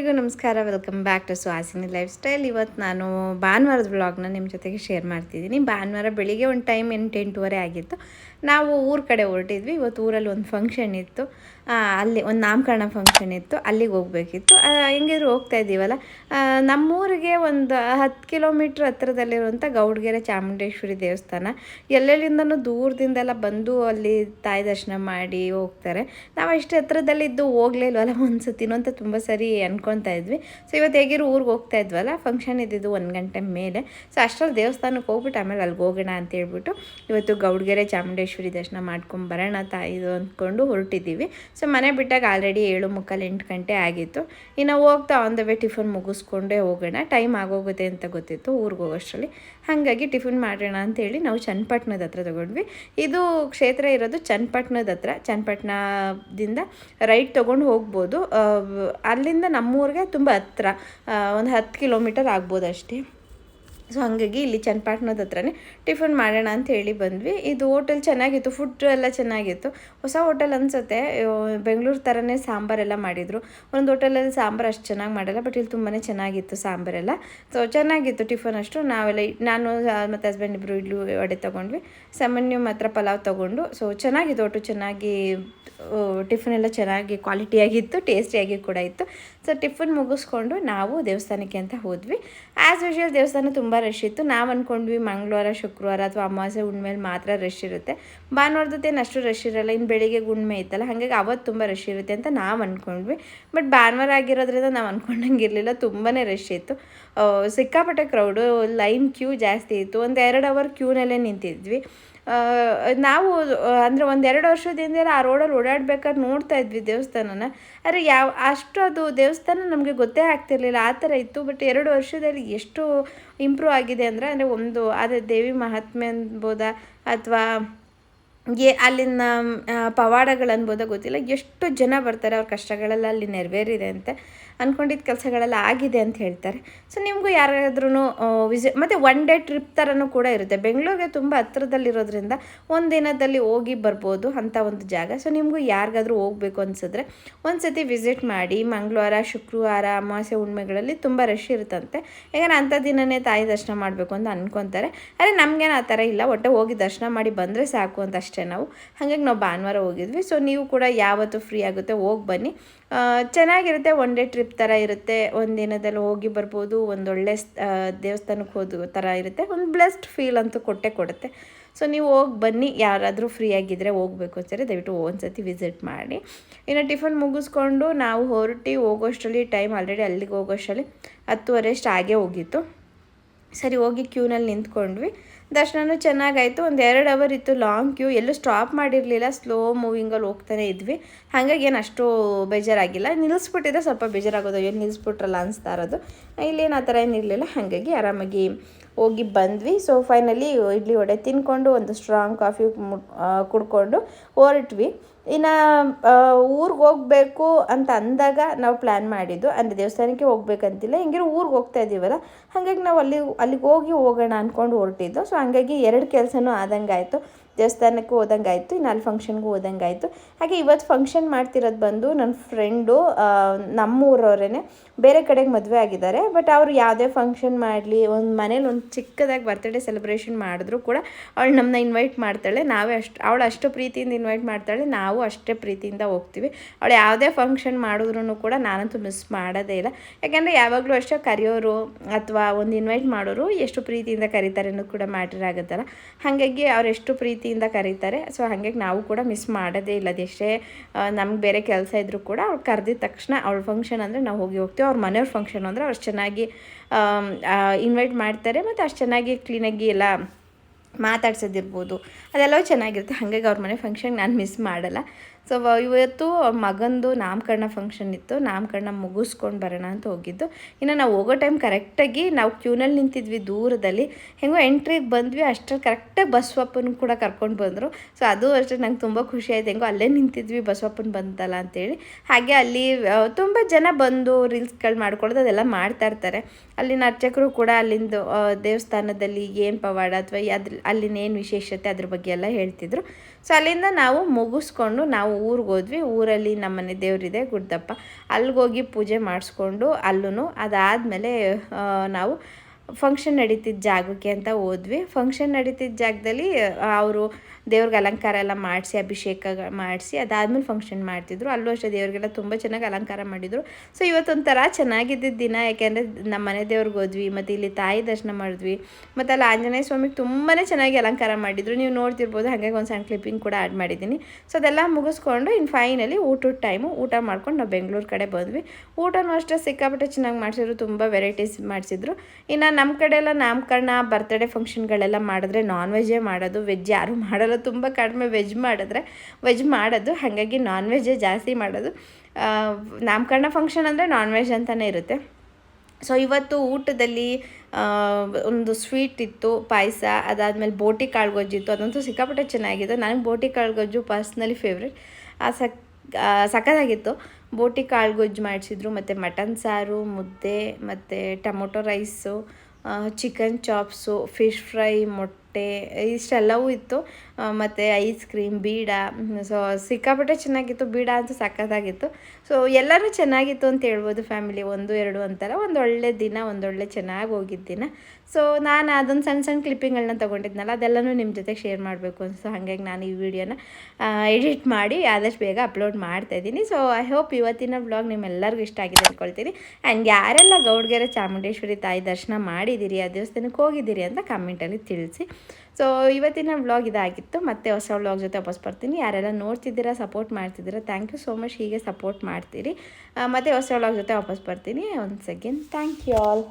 ಎಲ್ರಿಗೂ ನಮಸ್ಕಾರ. Welcome back to Suhasini life style ಇವತ್ತು ನಾನು ಭಾನುವಾರದ ಬ್ಲಾಗ್ನ ನಿಮ್ಮ ಜೊತೆಗೆ ಶೇರ್ ಮಾಡ್ತಿದ್ದೀನಿ. ಭಾನುವಾರ ಬೆಳಿಗ್ಗೆ ಒಂದು ಟೈಮ್ ಎಂಟು, ಎಂಟೂವರೆ ಆಗಿತ್ತು. ನಾವು ಊರ ಕಡೆ ಹೊರಟಿದ್ವಿ. ಇವತ್ತು ಊರಲ್ಲಿ ಒಂದು ಫಂಕ್ಷನ್ ಇತ್ತು. ಅಲ್ಲಿ ಒಂದು ನಾಮಕರಣ ಫಂಕ್ಷನ್ ಇತ್ತು, ಅಲ್ಲಿಗೆ ಹೋಗ್ಬೇಕಿತ್ತು. ಹೆಂಗಿದ್ರು ಹೋಗ್ತಾ ಇದ್ದೀವಲ್ಲ? ನಮ್ಮೂರಿಗೆ ಒಂದು ಹತ್ತು ಕಿಲೋಮೀಟ್ರ್ ಹತ್ತಿರದಲ್ಲಿರುವಂಥ ಗೌಡ್ಗೆರೆ ಚಾಮುಂಡೇಶ್ವರಿ ದೇವಸ್ಥಾನ. ಎಲ್ಲೆಲ್ಲಿಂದನು ದೂರದಿಂದೆಲ್ಲ ಬಂದು ಅಲ್ಲಿ ತಾಯಿ ದರ್ಶನ ಮಾಡಿ ಹೋಗ್ತಾರೆ. ನಾವು ಅಷ್ಟು ಹತ್ರದಲ್ಲಿದ್ದು ಹೋಗಲೇ ಇಲ್ವಲ್ಲ? ಒಂದು ಸತಿನೂ ಅಂತ ತುಂಬ ಸರಿ ಅಂದ್ಕೊತಾ ಇದ್ವಿ. ಸೊ ಇವತ್ತು ಹೇಗಿರು ಊರಿಗೆ ಹೋಗ್ತಾ ಇದ್ವಲ್ಲ? ಫಂಕ್ಷನ್ ಇದ್ದಿದ್ದು ಒಂದು ಗಂಟೆ ಮೇಲೆ. ಸೊ ಅಷ್ಟರಲ್ಲಿ ದೇವಸ್ಥಾನಕ್ಕೆ ಹೋಗ್ಬಿಟ್ಟು ಆಮೇಲೆ ಅಲ್ಲಿಗೆ ಹೋಗೋಣ ಅಂತ ಹೇಳ್ಬಿಟ್ಟು, ಇವತ್ತು ಗೌಡ್ಗೆರೆ ಚಾಮುಂಡೇಶ್ವರಿ ದರ್ಶನ ಮಾಡ್ಕೊಂಡು ಬರೋಣ ತಾಯಿದು ಅಂದ್ಕೊಂಡು ಹೊರಟಿದ್ದೀವಿ. ಸೊ ಮನೆ ಬಿಟ್ಟಾಗ ಆಲ್ರೆಡಿ ಏಳು ಮುಕ್ಕಾಲು ಎಂಟು ಗಂಟೆ ಆಗಿತ್ತು. ಇನ್ನು ಹೋಗ್ತಾ ಆನ್ ದ ವೇ ಟಿಫನ್ ಮುಗಿಸ್ಕೊಂಡೇ ಹೋಗೋಣ. ಟೈಮ್ ಆಗೋಗುತ್ತೆ ಅಂತ ಗೊತ್ತಿತ್ತು ಊರಿಗೆ ಹೋಗೋಷ್ಟರಲ್ಲಿ. ಹಾಗಾಗಿ ಟಿಫಿನ್ ಮಾಡೋಣ ಅಂತೇಳಿ ನಾವು ಚನ್ನಪಟ್ಟಣದ ಹತ್ರ ತಗೊಂಡ್ವಿ. ಇದು ಕ್ಷೇತ್ರ ಇರೋದು ಚನ್ನಪಟ್ಟಣದ ಹತ್ರ. ಚನ್ನಪಟ್ಟಣದಿಂದ ರೈಟ್ ತೊಗೊಂಡು ಹೋಗ್ಬೋದು. ಅಲ್ಲಿಂದ ನಮ್ಮೂರಿಗೆ ತುಂಬ ಹತ್ರ. ಒಂದು ಹತ್ತು ಕಿಲೋಮೀಟರ್ ಆಗ್ಬೋದು ಅಷ್ಟೇ ಸೊ ಹಾಗಾಗಿ ಇಲ್ಲಿ ಚನ್ನಪಟ್ಟಣದ ಹತ್ರನೇ ಟಿಫನ್ ಮಾಡೋಣ ಅಂತ ಹೇಳಿ ಬಂದ್ವಿ. ಇದು ಹೋಟೆಲ್ ಚೆನ್ನಾಗಿತ್ತು ಫುಡ್ ಎಲ್ಲ ಚೆನ್ನಾಗಿತ್ತು. ಹೊಸ ಹೋಟೆಲ್ ಅನ್ಸುತ್ತೆ. ಬೆಂಗಳೂರು ಥರನೇ ಸಾಂಬಾರೆಲ್ಲ ಮಾಡಿದರು. ಒಂದು ಹೋಟೆಲಲ್ಲಿ ಸಾಂಬಾರು ಅಷ್ಟು ಚೆನ್ನಾಗಿ ಮಾಡಲ್ಲ ಬಟ್ ಇಲ್ಲಿ ತುಂಬಾ ಚೆನ್ನಾಗಿತ್ತು ಸಾಂಬಾರೆಲ್ಲ ಸೊ ಚೆನ್ನಾಗಿತ್ತು ಟಿಫನ್ ಅಷ್ಟು. ನಾವೆಲ್ಲ ನಾನು ಮತ್ತು ಹಸ್ಬೆಂಡ್ ಇಬ್ಬರು ಇಡ್ಲಿ ವಡೆ ತೊಗೊಂಡ್ವಿ. ಸಾಮಾನ್ಯ ಮಾತ್ರ ಪಲಾವ್ ತೊಗೊಂಡು. ಸೊ ಚೆನ್ನಾಗಿತ್ತು, ಒಟ್ಟು ಚೆನ್ನಾಗಿ ಟಿಫನ್ ಎಲ್ಲ ಚೆನ್ನಾಗಿ ಕ್ವಾಲಿಟಿಯಾಗಿತ್ತು ಟೇಸ್ಟಿಯಾಗಿ ಕೂಡ ಇತ್ತು. ಸೊ ಟಿಫನ್ ಮುಗಿಸ್ಕೊಂಡು ನಾವು ದೇವಸ್ಥಾನಕ್ಕೆ ಅಂತ ಹೋದ್ವಿ. ಆ್ಯಸ್ ಯೂಶುವಲ್ ದೇವಸ್ಥಾನ ತುಂಬ ರಶ್ ಇತ್ತು. ನಾವು ಅಂದ್ಕೊಂಡ್ವಿ ಮಂಗಳವಾರ, ಶುಕ್ರವಾರ ಅಥವಾ ಅಮಾವಾಸ್ಯೆ ಹುಣ್ಮೇಲೆ ಮಾತ್ರ ರಶ್ ಇರುತ್ತೆ. ಭಾನುವಾರದತ್ತೇನು ಅಷ್ಟು ರಶ್ ಇರಲ್ಲ. ಇನ್ನು ಬೆಳಿಗ್ಗೆ ಗುಣ್ಮೆ ಇತ್ತಲ್ಲ. ಹಾಗಾಗಿ ಅವತ್ತು ತುಂಬ ರಶ್ ಇರುತ್ತೆ ಅಂತ ನಾವು ಅಂದ್ಕೊಂಡ್ವಿ ಬಟ್ ಭಾನುವಾರ ಆಗಿರೋದ್ರಿಂದ ನಾವು ಅಂದ್ಕೊಂಡಂಗೆ ಇರಲಿಲ್ಲ ತುಂಬಾ ರಶ್ ಇತ್ತು ಸಿಕ್ಕಾಪಟ್ಟೆ ಕ್ರೌಡು ಲೈನ್ ಕ್ಯೂ ಜಾಸ್ತಿ ಇತ್ತು. ಒಂದು ಎರಡು ಅವರ್ ಕ್ಯೂನಲ್ಲೇ ನಿಂತಿದ್ವಿ. ನಾವು ಅಂದರೆ ಒಂದು ಎರಡು ವರ್ಷದಿಂದ ಆ ರೋಡಲ್ಲಿ ಓಡಾಡ್ಬೇಕಾದ್ರೆ ನೋಡ್ತಾ ಇದ್ವಿ ದೇವಸ್ಥಾನನ. ಆದರೆ ಯಾವ ಅಷ್ಟು ಅದು ದೇವಸ್ಥಾನ ನಮಗೆ ಗೊತ್ತೇ ಆಗ್ತಿರ್ಲಿಲ್ಲ. ಆ ಥರ ಇತ್ತು. ಬಟ್ ಎರಡು ವರ್ಷದಲ್ಲಿ ಎಷ್ಟು ಇಂಪ್ರೂವ್ ಆಗಿದೆ ಅಂದರೆ ಅಂದರೆ ಒಂದು, ಅದೇ ದೇವಿ ಮಹಾತ್ಮೆ ಅನ್ಬೋದಾ ಅಥವಾ ಏ ಅಲ್ಲಿನ ಪವಾಡಗಳು ಅನ್ಬೋದ ಗೊತ್ತಿಲ್ಲ. ಎಷ್ಟು ಜನ ಬರ್ತಾರೆ ಅವ್ರ ಕಷ್ಟಗಳೆಲ್ಲ ಅಲ್ಲಿ ನೆರವೇರಿದೆ ಅಂತೆ. ಅಂದ್ಕೊಂಡಿದ್ದ ಕೆಲಸಗಳೆಲ್ಲ ಆಗಿದೆ ಅಂತ ಹೇಳ್ತಾರೆ. ಸೊ ನಿಮಗೂ ಯಾರಾದ್ರೂ ವಿಸಿ ಮತ್ತು ಒನ್ ಡೇ ಟ್ರಿಪ್ ಥರನೂ ಕೂಡ ಇರುತ್ತೆ. ಬೆಂಗಳೂರಿಗೆ ತುಂಬ ಹತ್ರದಲ್ಲಿರೋದ್ರಿಂದ ಒಂದು ದಿನದಲ್ಲಿ ಹೋಗಿ ಬರ್ಬೋದು ಅಂಥ ಒಂದು ಜಾಗ. ಸೊ ನಿಮಗೂ ಯಾರಿಗಾದ್ರೂ ಹೋಗಬೇಕು ಅನಿಸಿದ್ರೆ ಒಂದು ಸತಿ ವಿಸಿಟ್ ಮಾಡಿ, ಮಂಗಳವಾರ, ಶುಕ್ರವಾರ, ಅಮಾವಾಸ್ಯೆ ಹುಣ್ಮೆಗಳಲ್ಲಿ ತುಂಬ ರಶ್ ಇರುತ್ತಂತೆ. ಯಾಕಂದರೆ ಅಂಥ ದಿನನೇ ತಾಯಿ ದರ್ಶನ ಮಾಡಬೇಕು ಅಂತ ಅಂದ್ಕೊತಾರೆ ಅರೆ, ನಮಗೇನು ಆ ಥರ ಇಲ್ಲ. ಒಟ್ಟೆ ಹೋಗಿ ದರ್ಶನ ಮಾಡಿ ಬಂದರೆ ಸಾಕು ಅಂತ ಅಷ್ಟೇ. ನಾವು. ಹಾಗಾಗಿ ನಾವು ಭಾನುವಾರ ಹೋಗಿದ್ವಿ. ಸೊ ನೀವು ಕೂಡ ಯಾವತ್ತು ಫ್ರೀ ಆಗುತ್ತೆ, ಹೋಗಿ ಬನ್ನಿ. ಚೆನ್ನಾಗಿರುತ್ತೆ ಒನ್ ಡೇ ಟ್ರಿಪ್ ಥರ ಇರುತ್ತೆ. ಒಂದು ದಿನದಲ್ಲಿ ಹೋಗಿ ಬರ್ಬೋದು ಒಂದೊಳ್ಳೆ ದೇವಸ್ಥಾನಕ್ಕೆ ಹೋದ ಥರ ಇರುತ್ತೆ. ಒಂದು ಬ್ಲೆಸ್ಡ್ ಫೀಲ್ ಅಂತೂ ಕೊಟ್ಟೆ ಕೊಡುತ್ತೆ. ಸೊ ನೀವು ಹೋಗಿ ಬನ್ನಿ. ಯಾರಾದರೂ ಫ್ರೀ ಆಗಿದ್ದರೆ ಹೋಗಬೇಕು ಅಂತಾರೆ. ದಯವಿಟ್ಟು ಒಂದ್ಸತಿ ವಿಸಿಟ್ ಮಾಡಿ. ಇನ್ನು ಟಿಫನ್ ಮುಗಿಸ್ಕೊಂಡು ನಾವು ಹೊರಟಿ ಹೋಗೋಷ್ಟರಲ್ಲಿ ಟೈಮ್ ಆಲ್ರೆಡಿ ಅಲ್ಲಿಗೆ ಹೋಗೋಷ್ಟರಲ್ಲಿ ಹತ್ತುವರೆ ಅಷ್ಟು ಹಾಗೆ ಹೋಗಿತ್ತು. ಸರಿ, ಹೋಗಿ ಕ್ಯೂನಲ್ಲಿ ನಿಂತ್ಕೊಂಡ್ವಿ. ದರ್ಶನನೂ ಚೆನ್ನಾಗಾಯಿತು. ಒಂದು ಎರಡು ಅವರ್ ಇತ್ತು ಲಾಂಗ್ ಕ್ಯೂ ಎಲ್ಲೂ ಸ್ಟಾಪ್ ಮಾಡಿರಲಿಲ್ಲ. ಸ್ಲೋ ಮೂವಿಂಗಲ್ಲಿ ಹೋಗ್ತಾನೆ ಇದ್ವಿ. ಹಾಗಾಗಿ ಏನು ಅಷ್ಟು ಬೇಜಾರಾಗಿಲ್ಲ. ನಿಲ್ಲಿಸ್ಬಿಟ್ಟಿದ್ರೆ ಸ್ವಲ್ಪ ಬೇಜಾರಾಗೋದು. ಅಯ್ಯೋ ನಿಲ್ಲಿಸ್ಬಿಟ್ರಲ್ಲ ಅನಿಸ್ತಾ ಇರೋದು. ಇಲ್ಲೇನು ಆ ಥರ ಏನಿರಲಿಲ್ಲ ಹಾಗಾಗಿ ಆರಾಮಾಗಿ ಹೋಗಿ ಬಂದ್ವಿ. ಸೊ ಫೈನಲಿ ಇಡ್ಲಿ ವಡೆ ತಿನ್ಕೊಂಡು, ಒಂದು ಸ್ಟ್ರಾಂಗ್ ಕಾಫಿ ಕುಡ್ಕೊಂಡು, ಹೊರಟ್ವಿ. ಇನ್ನು ಊರಿಗೆ ಹೋಗಬೇಕು ಅಂತ ಅಂದಾಗ ನಾವು ಪ್ಲ್ಯಾನ್ ಮಾಡಿದ್ದು, ಅಂದರೆ ದೇವಸ್ಥಾನಕ್ಕೆ ಹೋಗ್ಬೇಕಂತಿಲ್ಲ. ಹಿಂಗಿರೋ ಊರಿಗೆ ಹೋಗ್ತಾ ಇದ್ದೀವಲ್ಲ, ಹಾಗಾಗಿ ನಾವು ಅಲ್ಲಿ, ಅಲ್ಲಿಗೆ ಹೋಗಿ ಹೋಗೋಣ ಅಂದ್ಕೊಂಡು ಹೊರಟಿದ್ದು. ಸೊ ಹಾಗಾಗಿ ಎರಡು ಕೆಲಸನೂ ಆದಂಗೆ ಆಯಿತು ದೇವಸ್ಥಾನಕ್ಕೂ ಹೋದಂಗೆ ಆಯಿತು ಇನ್ನು ಅಲ್ಲಿ ಫಂಕ್ಷನ್ಗೂ ಹೋದಂಗೆ ಆಯಿತು ಹಾಗೆ ಇವತ್ತು ಫಂಕ್ಷನ್ ಮಾಡ್ತಿರೋದು ಬಂದು ನನ್ನ ಫ್ರೆಂಡು ನಮ್ಮೂರವರೇ ಬೇರೆ ಕಡೆಗೆ ಮದುವೆ ಆಗಿದ್ದಾರೆ ಬಟ್ ಅವರು ಯಾವುದೇ ಫಂಕ್ಷನ್ ಮಾಡಲಿ, ಒಂದು ಮನೇಲಿ ಒಂದು ಚಿಕ್ಕದಾಗಿ ಬರ್ತ್ಡೇ ಸೆಲೆಬ್ರೇಷನ್ ಮಾಡಿದ್ರು ಕೂಡ, ಅವಳು ನಮ್ಮನ್ನ ಇನ್ವೈಟ್ ಮಾಡ್ತಾಳೆ. ನಾವೇ ಅಷ್ಟು, ಅವಳು ಅಷ್ಟು ಪ್ರೀತಿಯಿಂದ ಇನ್ವೈಟ್ ಮಾಡ್ತಾಳೆ. ನಾವು ಅಷ್ಟೇ ಪ್ರೀತಿಯಿಂದ ಹೋಗ್ತೀವಿ. ಅವಳು ಯಾವುದೇ ಫಂಕ್ಷನ್ ಮಾಡಿದ್ರು ಕೂಡ ನಾನಂತೂ ಮಿಸ್ ಮಾಡೋದೇ ಇಲ್ಲ. ಯಾಕೆಂದರೆ ಯಾವಾಗಲೂ ಅಷ್ಟೇ ಕರೆಯೋರು ಅಥವಾ ಒಂದು ಇನ್ವೈಟ್ ಮಾಡೋರು ಎಷ್ಟು ಪ್ರೀತಿಯಿಂದ ಕರೀತಾರೆ ಅನ್ನೋದು ಕೂಡ ಮ್ಯಾಟರ್ ಆಗುತ್ತಲ್ಲ. ಹಾಗಾಗಿ ಅವ್ರು ಎಷ್ಟು ಪ್ರೀತಿಯಿಂದ ಕರೀತಾರೆ ಸೊ ಹಾಗಾಗಿ ನಾವು ಕೂಡ ಮಿಸ್ ಮಾಡೋದೇ ಇಲ್ಲ. ಅದೆಷ್ಟೇ ನಮ್ಗೆ ಬೇರೆ ಕೆಲಸ ಇದ್ದರೂ ಕೂಡ ಅವ್ಳು ಕರೆದಿದ ತಕ್ಷಣ ಅವ್ಳ ಫಂಕ್ಷನ್ ಅಂದರೆ ನಾವು ಹೋಗಿ ಹೋಗ್ತೀವಿ. ಅವ್ರ ಮನೆಯವ್ರ ಫಂಕ್ಷನ್ ಅಂದರೆ ಅವ್ರು ಚೆನ್ನಾಗಿ ಇನ್ವೈಟ್ ಮಾಡ್ತಾರೆ. ಮತ್ತು ಅಷ್ಟು ಚೆನ್ನಾಗಿ ಕ್ಲೀನಾಗಿ ಎಲ್ಲ ಮಾತಾಡ್ಸೋದಿರ್ಬೋದು. ಅದೆಲ್ಲವೂ ಚೆನ್ನಾಗಿರುತ್ತೆ. ಹಾಗಾಗಿ ಅವ್ರ ಮನೆ ಫಂಕ್ಷನ್ ನಾನು ಮಿಸ್ ಮಾಡಲ್ಲ. ಸೊ ಇವತ್ತು ಮಗಂದು ನಾಮಕರಣ ಫಂಕ್ಷನ್ ಇತ್ತು. ನಾಮಕರಣ ಮುಗಿಸ್ಕೊಂಡು ಬರೋಣ ಅಂತ ಹೋಗಿದ್ದು. ಇನ್ನು ನಾವು ಹೋಗೋ ಟೈಮ್ ಕರೆಕ್ಟಾಗಿ ನಾವು ಕ್ಯೂನಲ್ಲಿ ನಿಂತಿದ್ವಿ ದೂರದಲ್ಲಿ. ಹೆಂಗೋ ಎಂಟ್ರಿಗೆ ಬಂದ್ವಿ. ಅಷ್ಟರಲ್ಲಿ ಕರೆಕ್ಟಾಗಿ ಬಸವಪ್ಪನ ಕೂಡ ಕರ್ಕೊಂಡು ಬಂದರು. ಸೊ ಅದು ಅಷ್ಟೇ ನಂಗೆ ತುಂಬ ಖುಷಿ ಆಯಿತು. ಹೆಂಗೋ ಅಲ್ಲೇ ನಿಂತಿದ್ವಿ ಬಸವಪ್ಪನ ಬಂತಲ್ಲ ಅಂತೇಳಿ. ಹಾಗೆ ಅಲ್ಲಿ ತುಂಬ ಜನ ಬಂದು ರೀಲ್ಸ್ಗಳು ಮಾಡ್ಕೊಳ್ಳೋದು ಅದೆಲ್ಲ ಮಾಡ್ತಾ ಇರ್ತಾರೆ. ಅಲ್ಲಿನ ಅರ್ಚಕರು ಕೂಡ ಅಲ್ಲಿಂದು ದೇವಸ್ಥಾನದಲ್ಲಿ ಏನು ಪವಾಡ ಅಥವಾ ಅದ್ರ ಅಲ್ಲಿನ ಏನು ವಿಶೇಷತೆ ಅದ್ರ ಬಗ್ಗೆ ಎಲ್ಲ ಹೇಳ್ತಿದ್ರು. ಸೊ ಅಲ್ಲಿಂದ ನಾವು ಮುಗಿಸ್ಕೊಂಡು ನಾವು ನಾವು ಊರಿಗೆ ಹೋದ್ವಿ. ಊರಲ್ಲಿ ನಮ್ಮನೆ ದೇವರಿದೆ ಗುಡ್ದಪ್ಪ ಅಲ್ಲಿಗೋಗಿ ಪೂಜೆ ಮಾಡಿಸ್ಕೊಂಡು ಅಲ್ಲೂ ಅದಾದಮೇಲೆ ನಾವು ಫಂಕ್ಷನ್ ನಡೀತಿದ್ದ ಜಾಗಕ್ಕೆ ಅಂತ ಹೋದ್ವಿ. ಫಂಕ್ಷನ್ ನಡೀತಿದ್ದ ಜಾಗದಲ್ಲಿ ಅವರು ದೇವ್ರಿಗೆ ಅಲಂಕಾರ ಎಲ್ಲ ಮಾಡಿಸಿ, ಅಭಿಷೇಕ ಮಾಡಿಸಿ, ಅದಾದ್ಮೇಲೆ ಫಂಕ್ಷನ್ ಮಾಡ್ತಿದ್ರು. ಅಲ್ಲೂ ಅಷ್ಟೇ ದೇವ್ರಿಗೆಲ್ಲ ತುಂಬ ಚೆನ್ನಾಗಿ ಅಲಂಕಾರ ಮಾಡಿದರು. ಸೊ ಇವತ್ತೊಂಥರ ಚೆನ್ನಾಗಿದ್ದಿದ್ದ ದಿನ, ಯಾಕೆಂದರೆ ನಮ್ಮ ಮನೆ ದೇವ್ರಿಗೆ ಹೋದ್ವಿ, ಮತ್ತು ಇಲ್ಲಿ ತಾಯಿ ದರ್ಶನ ಮಾಡಿದ್ವಿ, ಮತ್ತು ಅಲ್ಲಿ ಆಂಜನೇಯ ಸ್ವಾಮಿಗೆ ತುಂಬಾ ಚೆನ್ನಾಗಿ ಅಲಂಕಾರ ಮಾಡಿದರು. ನೀವು ನೋಡ್ತಿರ್ಬೋದು, ಹಾಗಾಗಿ ಒಂದು ಸಣ್ಣ ಕ್ಲಿಪ್ಪಿಂಗ್ ಕೂಡ ಆ್ಯಡ್ ಮಾಡಿದ್ದೀನಿ. ಸೊ ಅದೆಲ್ಲ ಮುಗಿಸ್ಕೊಂಡು ಇನ್ನು ಫೈನಲಿ ಊಟದ ಟೈಮು ಊಟ ಮಾಡ್ಕೊಂಡು ನಾವು ಬೆಂಗಳೂರು ಕಡೆ ಬಂದ್ವಿ. ಊಟನೂ ಅಷ್ಟೇ ಸಿಕ್ಕಾಪಟ್ಟೆ ಚೆನ್ನಾಗಿ ಮಾಡಿಸಿದ್ರು, ತುಂಬ ವೆರೈಟೀಸ್ ಮಾಡಿಸಿದ್ರು. ಇನ್ನು ನಮ್ಮ ಕಡೆ ಎಲ್ಲ ನಾಮಕರಣ ಬರ್ತ್ಡೇ ಫಂಕ್ಷನ್ಗಳೆಲ್ಲ ಮಾಡಿದ್ರೆ ನಾನ್ ವೆಜ್ಜೇ ಮಾಡೋದು ವೆಜ್ ಯಾರೂ ಮಾಡಲ್ಲ, ತುಂಬ ಕಡಿಮೆ ವೆಜ್ ಮಾಡಿದ್ರೆ ವೆಜ್ ಮಾಡೋದು, ಹಾಗಾಗಿ ನಾನ್ ವೆಜ್ಜೇ ಜಾಸ್ತಿ ಮಾಡೋದು. ನಾಮಕರಣ ಫಂಕ್ಷನ್ ಅಂದರೆ ನಾನ್ ವೆಜ್ ಅಂತಲೇ ಇರುತ್ತೆ. ಸೊ ಇವತ್ತು ಊಟದಲ್ಲಿ ಒಂದು ಸ್ವೀಟ್ ಇತ್ತು, ಪಾಯಸ, ಅದಾದಮೇಲೆ ಬೋಟಿ ಕಾಳು ಗೊಜ್ಜು ಇತ್ತು, ಅದಂತೂ ಸಿಕ್ಕಾಪಟ್ಟೆ ಚೆನ್ನಾಗಿತ್ತು. ನನಗೆ ಬೋಟಿ ಕಾಳು ಗೊಜ್ಜು ಪರ್ಸ್ನಲಿ ಫೇವ್ರೆಟ್ ಆ, ಸಕ್ ಸಖತ್ತಾಗಿತ್ತು. ಬೋಟಿ ಕಾಳು ಗೊಜ್ಜು ಮಾಡಿಸಿದ್ರು, ಮತ್ತು ಮಟನ್ ಸಾರು, ಮುದ್ದೆ, ಮತ್ತು tomato rice chicken chops fish fry ಮೊಟ್ಟೆ ಇಷ್ಟೆಲ್ಲವೂ ಇತ್ತು. ಮತ್ತು ಐಸ್ ಕ್ರೀಮ್ ಬೀಡ ಸೊ ಸಿಕ್ಕಾಪಟ್ಟೆ ಚೆನ್ನಾಗಿತ್ತು. ಬೀಡ ಅಂತೂ ಸಖತ್ತಾಗಿತ್ತು. ಸೊ ಎಲ್ಲರೂ ಚೆನ್ನಾಗಿತ್ತು ಅಂತ ಹೇಳ್ಬೋದು ಫ್ಯಾಮಿಲಿ ಒಂದು, ಎರಡು ಅಂತಾರೆ. ಒಂದು ಒಳ್ಳೆ ದಿನ ಒಂದೊಳ್ಳೆ ಚೆನ್ನಾಗಿ ಹೋಗಿದ್ದ ದಿನ. ಸೊ ನಾನು ಅದೊಂದು ಸಣ್ಣ ಸಣ್ಣ ಕ್ಲಿಪ್ಪಿಂಗ್ಗಳನ್ನ ತೊಗೊಂಡಿದ್ನಲ್ಲ, ಅದೆಲ್ಲನೂ ನಿಮ್ಮ ಜೊತೆ ಶೇರ್ ಮಾಡಬೇಕು ಅನಿಸ್ತು ಹಾಗಾಗಿ ನಾನು ಈ ವಿಡಿಯೋನ ಎಡಿಟ್ ಮಾಡಿ ಆದಷ್ಟು ಬೇಗ ಅಪ್ಲೋಡ್ ಮಾಡ್ತಾ ಇದ್ದೀನಿ. ಸೊ ಐ ಹೋಪ್ ಇವತ್ತಿನ ಬ್ಲಾಗ್ ನಿಮ್ಮೆಲ್ಲರಿಗೂ ಇಷ್ಟ ಆಗಿದೆ ಅಂದ್ಕೊಳ್ತೀನಿ ಆ್ಯಂಡ್ ಯಾರೆಲ್ಲ ಗೌಡ್ಗೆರೆ ಚಾಮುಂಡೇಶ್ವರಿ ತಾಯಿ ದರ್ಶನ ಮಾಡಿದ್ದೀರಿ ಆ ದೇವಸ್ಥಾನಕ್ಕೆ ಹೋಗಿದ್ದೀರಿ ಅಂತ ಕಮೆಂಟಲ್ಲಿ ತಿಳಿಸಿ. ಸೊ ಇವತ್ತಿನ ವ್ಲಾಗ್ ಇದಾಗಿತ್ತು. ಮತ್ತೆ ಹೊಸ ವ್ಲಾಗ್ ಜೊತೆ ವಾಪಸ್ ಬರ್ತೀನಿ. ಯಾರೆಲ್ಲ ನೋಡ್ತಿದ್ದೀರಾ ಸಪೋರ್ಟ್ ಮಾಡ್ತಿದ್ದೀರಾ ಥ್ಯಾಂಕ್ ಯು ಸೋ ಮಚ್ ಹೀಗೆ ಸಪೋರ್ಟ್ ಮಾಡ್ತೀರಿ. ಮತ್ತೆ ಹೊಸ ವ್ಲಾಗ್ ಜೊತೆ ವಾಪಸ್ ಬರ್ತೀನಿ. Once again thank you all